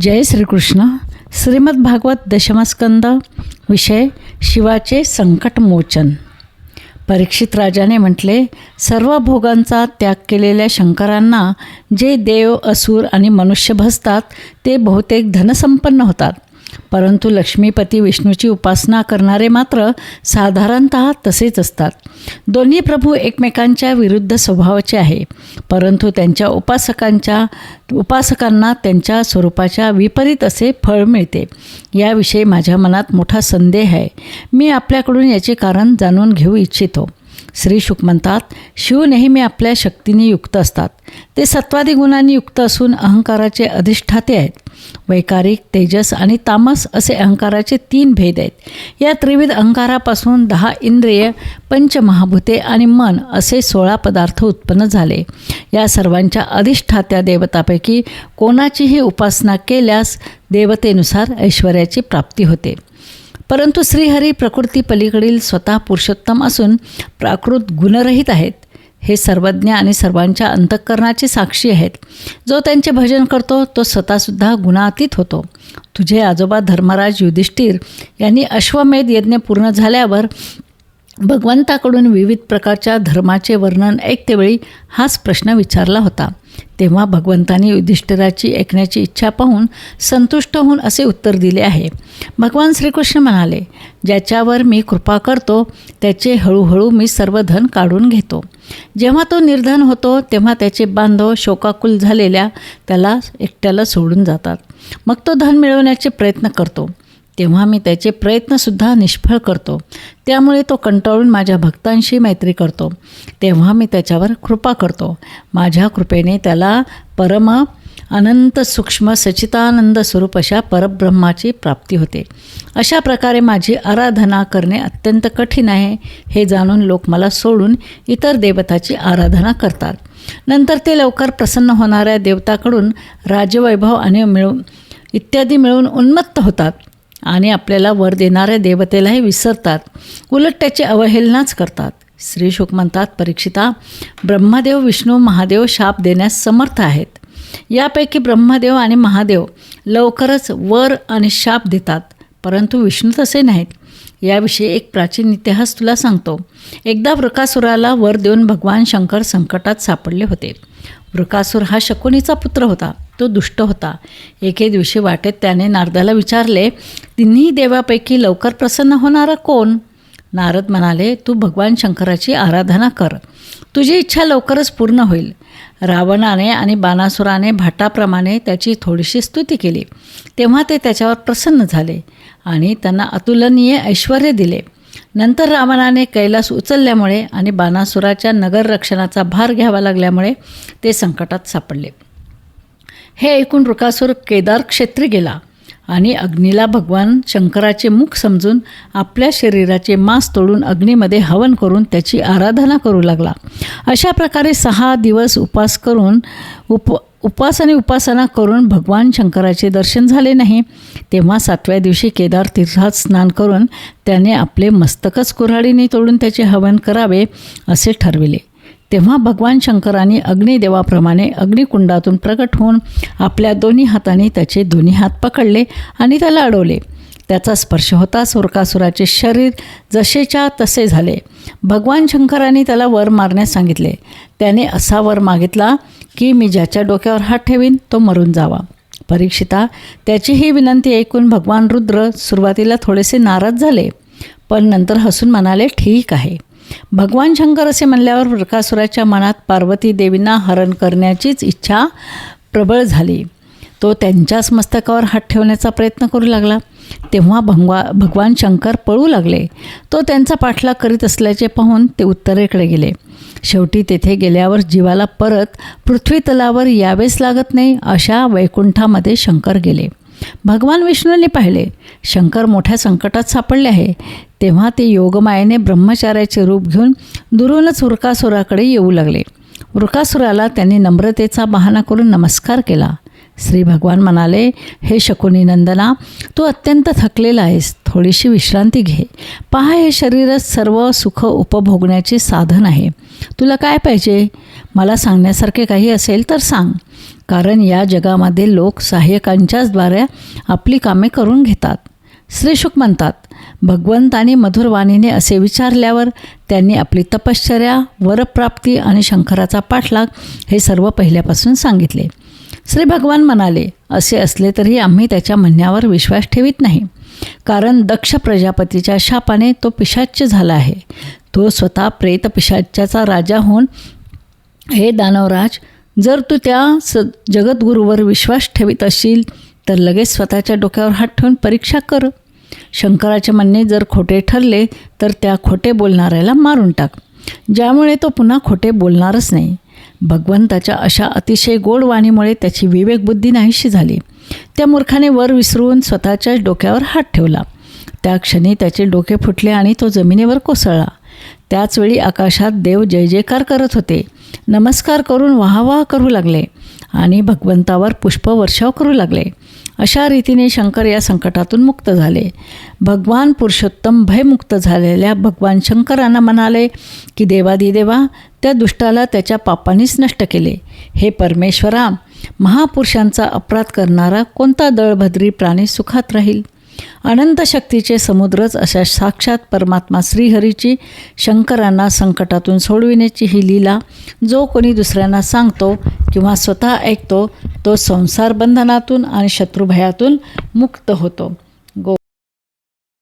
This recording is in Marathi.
जय श्रीकृष्ण. श्रीमद भागवत दशमस्कंद विषय शिवाचे संकटमोचन. परीक्षित राजाने म्हटले सर्व भोगांचा त्याग केलेल्या शंकरांना जे देव असुर आणि मनुष्य भसतात ते बहुतेक धनसंपन्न होतात. परंतु लक्ष्मीपती विष्णूची उपासना करणारे मात्र साधारणत तसेच असतात. दोन्ही प्रभू एकमेकांच्या विरुद्ध स्वभावाचे आहे. परंतु त्यांच्या उपासकांच्या उपासकांना त्यांच्या स्वरूपाच्या विपरीत असे फळ मिळते. याविषयी माझ्या मनात मोठा संदेह आहे. मी आपल्याकडून याचे कारण जाणून घेऊ इच्छितो. श्री शुक म्हणतात शिव नेहमी आपल्या शक्तीने युक्त असतात. ते सत्वादी गुणांनी युक्त असून अहंकाराचे अधिष्ठाते आहेत. वैकारिक तेजस आणि तामस असे अहंकाराचे तीन भेद आहेत. या त्रिविध अहंकारापासून दहा इंद्रिय पंचमहाभूते आणि मन असे सोळा पदार्थ उत्पन्न झाले. या सर्वांच्या अधिष्ठात्या देवतापैकी कोणाचीही उपासना केल्यास देवतेनुसार ऐश्वर्याची प्राप्ती होते. परंतु श्रीहरी प्रकृती पलीकडील स्वतः पुरुषोत्तम असून प्राकृत गुणरहित आहेत. हे सर्वज्ञ आणि सर्वांच्या अंतःकरणाची साक्षी आहेत. जो त्यांचे भजन करतो तो स्वतःसुद्धा गुणातीत होतो. तुझे आजोबा धर्मराज युधिष्ठिर यांनी अश्वमेध यज्ञ पूर्ण झाल्यावर भगवंताकडून विविध प्रकारच्या धर्माचे वर्णन ऐकतेवेळी हाच प्रश्न विचारला होता. तेव्हा भगवंतांनी युधिष्ठिराची ऐकण्याची इच्छा पाहून संतुष्ट होऊन असे उत्तर दिले आहे. भगवान श्रीकृष्ण म्हणाले ज्याच्यावर मी कृपा करतो त्याचे हळूहळू मी सर्व धन काढून घेतो. जेव्हा तो निर्धन होतो तेव्हा त्याचे बांधव शोकाकुल झालेल्या त्याला एकट्याला सोडून जातात. मग तो धन मिळवण्याचे प्रयत्न करतो. तेव्हा मी त्याचे प्रयत्नसुद्धा निष्फळ करतो. त्यामुळे तो कंटाळून माझ्या भक्तांशी मैत्री करतो. तेव्हा मी त्याच्यावर कृपा करतो. माझ्या कृपेने त्याला परम अनंत सूक्ष्म सचितानंद स्वरूप अशा परब्रह्माची प्राप्ती होते. अशा प्रकारे माझी आराधना करणे अत्यंत कठीण आहे हे जाणून लोक मला सोडून इतर देवताची आराधना करतात. नंतर ते लवकर प्रसन्न होणाऱ्या देवताकडून राजवैभव आणि मिळून इत्यादी मिळून उन्मत्त होतात. आणि आपल्याला वर देणाऱ्या देवतेलाही विसरतात. उलट त्याची अवहेलनाच करतात. श्री शुक म्हणतात परीक्षिता ब्रह्मदेव विष्णू महादेव शाप देण्यास समर्थ आहेत. यापैकी ब्रह्मदेव आणि महादेव लवकरच वर आणि शाप देतात परंतु विष्णू तसे नाहीत. याविषयी एक प्राचीन इतिहास तुला सांगतो. एकदा वृकासुराला वर देऊन भगवान शंकर संकटात सापडले होते. वृकासूर हा शकुनीचा पुत्र होता. तो दुष्ट होता. एके दिवशी वाटेत त्याने नारदाला विचारले तिन्ही देवापैकी लवकर प्रसन्न होणारा कोण? नारद म्हणाले तू भगवान शंकराची आराधना कर. तुझी इच्छा लवकरच पूर्ण होईल. रावणाने आणि बाणासुराने भाटाप्रमाणे त्याची थोडीशी स्तुती केली. तेव्हा ते त्याच्यावर प्रसन्न झाले आणि त्यांना अतुलनीय ऐश्वर दिले. नंतर रावणाने कैलास उचलल्यामुळे आणि बाणासुराच्या नगररक्षणाचा भार घ्यावा लागल्यामुळे ते संकटात सापडले. हे ऐकून वृकासूर केदार क्षेत्री गेला आणि अग्नीला भगवान शंकराचे मुख समजून आपल्या शरीराचे मांस तोडून अग्नीमध्ये हवन करून त्याची आराधना करू लागला. अशा प्रकारे सहा दिवस उपास करून उप उपास आणि उपासना करून भगवान शंकराचे दर्शन झाले नाही. तेव्हा सातव्या दिवशी केदार तीर्थात स्नान करून त्याने आपले मस्तकच कुऱ्हाडीने तोडून त्याचे हवन करावे असे ठरविले. तेव्हा भगवान शंकरांनी अग्निदेवाप्रमाणे अग्निकुंडातून प्रकट होऊन आपल्या दोन्ही हाताने त्याचे दोन्ही हात पकडले आणि त्याला अडवले. त्याचा स्पर्श होता सुरकासुराचे शरीर जसेच्या तसे झाले. भगवान शंकरांनी त्याला वर मारण्यास सांगितले. त्याने असा वर मागितला की मी ज्याच्या डोक्यावर हात ठेवीन तो मरून जावा. परीक्षिता त्याची ही विनंती ऐकून भगवान रुद्र सुरुवातीला थोडेसे नाराज झाले पण नंतर हसून म्हणाले ठीक आहे. भगवान शंकर असे म्हणल्यावर वृकासुराच्या मनात पार्वती देवींना हरण करण्याचीच इच्छा प्रबळ झाली. तो त्यांच्याच मस्तकावर हात ठेवण्याचा प्रयत्न करू लागला. तेव्हा भगवा भगवान शंकर पळू लागले. तो त्यांचा पाठलाग करीत असल्याचे पाहून ते उत्तरेकडे गेले. शेवटी तेथे गेल्यावर जीवाला परत पृथ्वी तलावर यावेच लागत नाही अशा वैकुंठामध्ये शंकर गेले. भगवान विष्णूंनी पाहिले शंकर मोठ्या संकटात सापडले आहे. तेव्हा ते योगमायेने ब्रह्मचार्याचे रूप घेऊन दुरूनच वृकासुराकडे येऊ लागले. वृकासुराला त्यांनी नम्रतेचा बहाणा करून नमस्कार केला. श्री भगवान म्हणाले हे शकुनी नंदना तू अत्यंत थकलेला आहेस. थोडीशी विश्रांती घे. पहा हे शरीरच सर्व सुख उपभोगण्याचे साधन आहे. तुला काय पाहिजे? मला सांगण्यासारखे काही असेल तर सांग. कारण या जगामध्ये लोक सहाय्यकांच्याच द्वारे आपली कामे करून घेतात. श्रीशुक म्हणतात भगवंताने मधुरवाणीने असे विचारल्यावर त्यांनी आपली तपश्चर्या वरप्राप्ती आणि शंकराचा पाठलाग हे सर्व पहिल्यापासून सांगितले. श्री भगवान म्हणाले असे असले तरी आम्ही त्याच्या म्हणण्यावर विश्वास ठेवित नाही. कारण दक्ष प्रजापतीच्या शापाने तो पिशाच्य झाला आहे. तो स्वतः प्रेत पिशाच्याचा राजा होऊन हे दानवराज जर तू त्या स जगद्गुरूवर विश्वास ठेवित असशील तर लगेच स्वतःच्या डोक्यावर हात ठेवून परीक्षा कर. शंकराचे म्हणणे जर खोटे ठरले तर त्या खोटे बोलणाऱ्याला मारून टाक. ज्यामुळे तो पुन्हा खोटे बोलणारच नाही. भगवंताच्या अशा अतिशय गोड वाणीमुळे त्याची विवेकबुद्धी नाहीशी झाली. त्या मूर्खाने वर विसरून स्वतःच्याच डोक्यावर हात ठेवला. त्या क्षणी त्याचे डोके फुटले आणि तो जमिनीवर कोसळला. त्याचवेळी आकाशात देव जय जयकार करत होते. नमस्कार करून वाहवाह करू लागले आणि भगवंतावर पुष्पवर्षाव करू लागले. अशा रीतीने शंकर या संकटातून मुक्त झाले. भगवान पुरुषोत्तम भयमुक्त झालेल्या भगवान शंकरांना म्हणाले की देवादिदेवा त्या दुष्टाला त्याच्या पापांनीच नष्ट केले. हे परमेश्वरा महापुरुषांचा अपराध करणारा कोणता दळभद्री प्राणी सुखात राहील? अनंत शक्तीचे समुद्रच अशा साक्षात परमात्मा श्रीहरीची शंकरांना संकटातून सोडविण्याची ही लीला जो कोणी दुसऱ्यांना सांगतो किंवा स्वतः ऐकतो तो संसार बंधनातून आणि शत्रुभयातून मुक्त होतो.